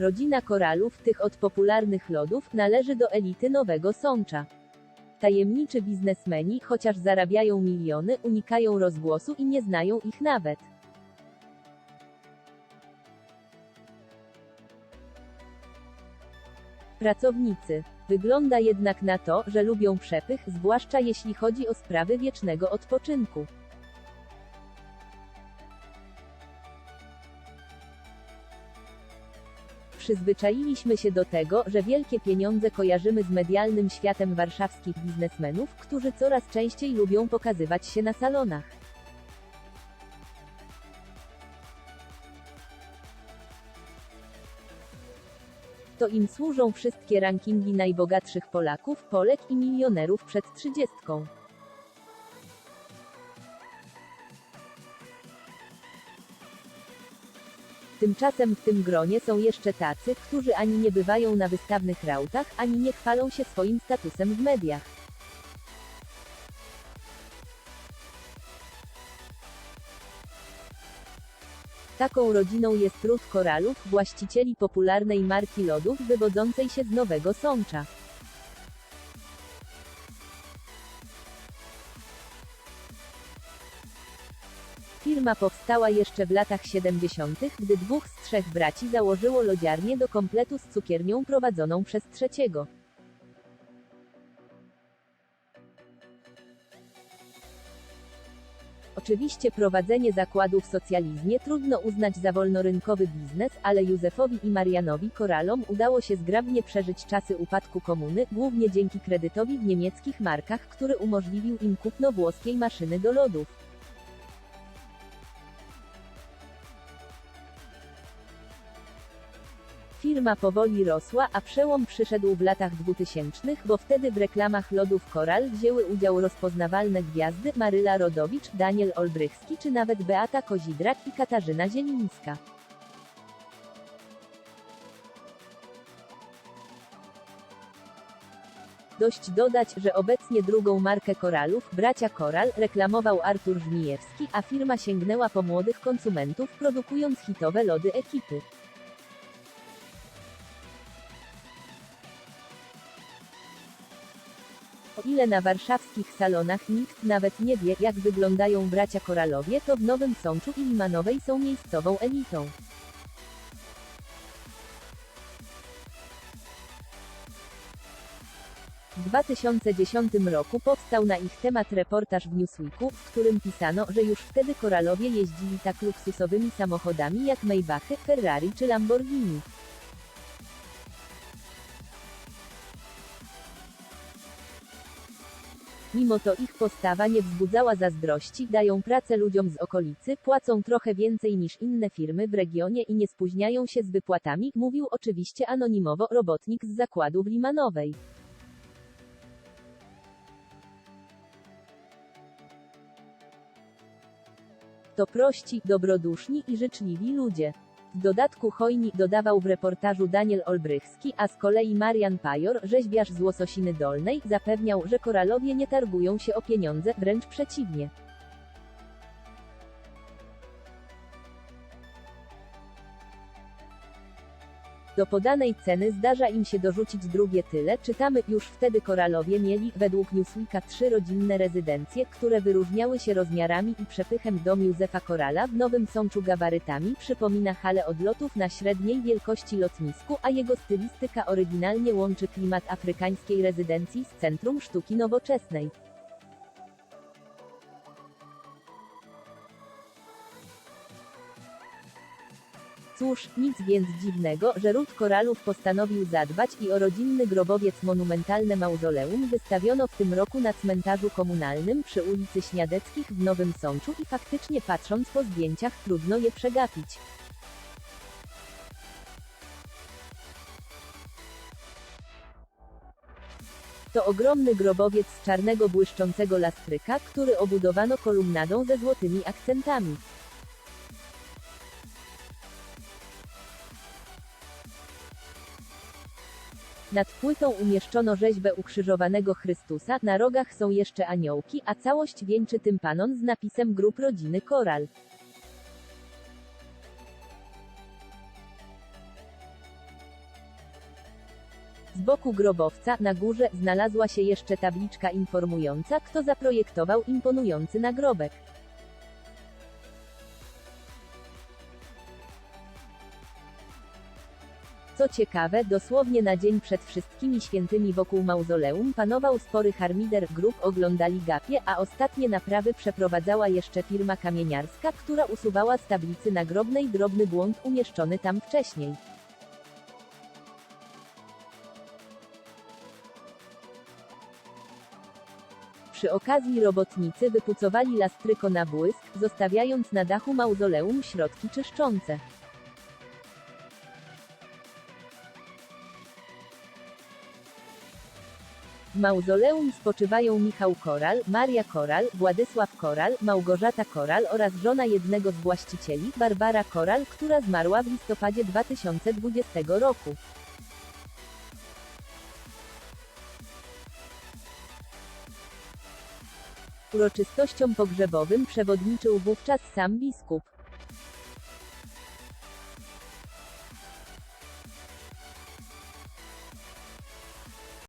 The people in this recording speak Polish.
Rodzina koralów, tych od popularnych lodów, należy do elity Nowego Sącza. Tajemniczy biznesmeni, chociaż zarabiają miliony, unikają rozgłosu i nie znają ich nawet. Pracownicy. Wygląda jednak na to, że lubią przepych, zwłaszcza jeśli chodzi o sprawy wiecznego odpoczynku. Przyzwyczailiśmy się do tego, że wielkie pieniądze kojarzymy z medialnym światem warszawskich biznesmenów, którzy coraz częściej lubią pokazywać się na salonach. To im służą wszystkie rankingi najbogatszych Polaków, Polek i milionerów przed trzydziestką. Tymczasem w tym gronie są jeszcze tacy, którzy ani nie bywają na wystawnych rautach, ani nie chwalą się swoim statusem w mediach. Taką rodziną jest ród koralów, właścicieli popularnej marki lodów wywodzącej się z Nowego Sącza. Firma powstała jeszcze w latach 70., gdy dwóch z trzech braci założyło lodziarnię do kompletu z cukiernią prowadzoną przez trzeciego. Oczywiście prowadzenie zakładu w socjalizmie trudno uznać za wolnorynkowy biznes, ale Józefowi i Marianowi Koralom udało się zgrabnie przeżyć czasy upadku komuny, głównie dzięki kredytowi w niemieckich markach, który umożliwił im kupno włoskiej maszyny do lodów. Firma powoli rosła, a przełom przyszedł w latach 2000, bo wtedy w reklamach lodów Koral wzięły udział rozpoznawalne gwiazdy Maryla Rodowicz, Daniel Olbrychski czy nawet Beata Kozidrak i Katarzyna Zielińska. Dość dodać, że obecnie drugą markę koralów, bracia Koral, reklamował Artur Żmijewski, a firma sięgnęła po młodych konsumentów, produkując hitowe lody ekipy. O ile na warszawskich salonach nikt nawet nie wie, jak wyglądają bracia Koralowie, to w Nowym Sączu i Limanowej są miejscową elitą. W 2010 roku powstał na ich temat reportaż w Newsweeku, w którym pisano, że już wtedy Koralowie jeździli tak luksusowymi samochodami jak Maybachy, Ferrari czy Lamborghini. Mimo to ich postawa nie wzbudzała zazdrości, dają pracę ludziom z okolicy, płacą trochę więcej niż inne firmy w regionie i nie spóźniają się z wypłatami, mówił oczywiście anonimowo robotnik z zakładu w Limanowej. To prości, dobroduszni i życzliwi ludzie. W dodatku hojni, dodawał w reportażu Daniel Olbrychski, a z kolei Marian Pajor, rzeźbiarz z Łososiny Dolnej, zapewniał, że koralowie nie targują się o pieniądze, wręcz przeciwnie. Do podanej ceny zdarza im się dorzucić drugie tyle, czytamy, już wtedy koralowie mieli, według Newsweeka, trzy rodzinne rezydencje, które wyróżniały się rozmiarami i przepychem dom Józefa Korala w Nowym Sączu gabarytami przypomina halę odlotów na średniej wielkości lotnisku, a jego stylistyka oryginalnie łączy klimat afrykańskiej rezydencji z centrum sztuki nowoczesnej. Cóż, nic więc dziwnego, że ród koralów postanowił zadbać i o rodzinny grobowiec monumentalne mauzoleum wystawiono w tym roku na cmentarzu komunalnym przy ulicy Śniadeckich w Nowym Sączu i faktycznie patrząc po zdjęciach trudno je przegapić. To ogromny grobowiec z czarnego błyszczącego lastryka, który obudowano kolumnadą ze złotymi akcentami. Nad płytą umieszczono rzeźbę ukrzyżowanego Chrystusa, na rogach są jeszcze aniołki, a całość wieńczy tympanon z napisem Grup Rodziny Koral. Z boku grobowca, na górze, znalazła się jeszcze tabliczka informująca, kto zaprojektował imponujący nagrobek. Co ciekawe, dosłownie na dzień przed wszystkimi świętymi wokół mauzoleum panował spory harmider, grób oglądali gapie, a ostatnie naprawy przeprowadzała jeszcze firma kamieniarska, która usuwała z tablicy nagrobnej drobny błąd umieszczony tam wcześniej. Przy okazji robotnicy wypucowali lastryko na błysk, zostawiając na dachu mauzoleum środki czyszczące. W mauzoleum spoczywają Michał Koral, Maria Koral, Władysław Koral, Małgorzata Koral oraz żona jednego z właścicieli, Barbara Koral, która zmarła w listopadzie 2020 roku. Uroczystościom pogrzebowym przewodniczył wówczas sam biskup.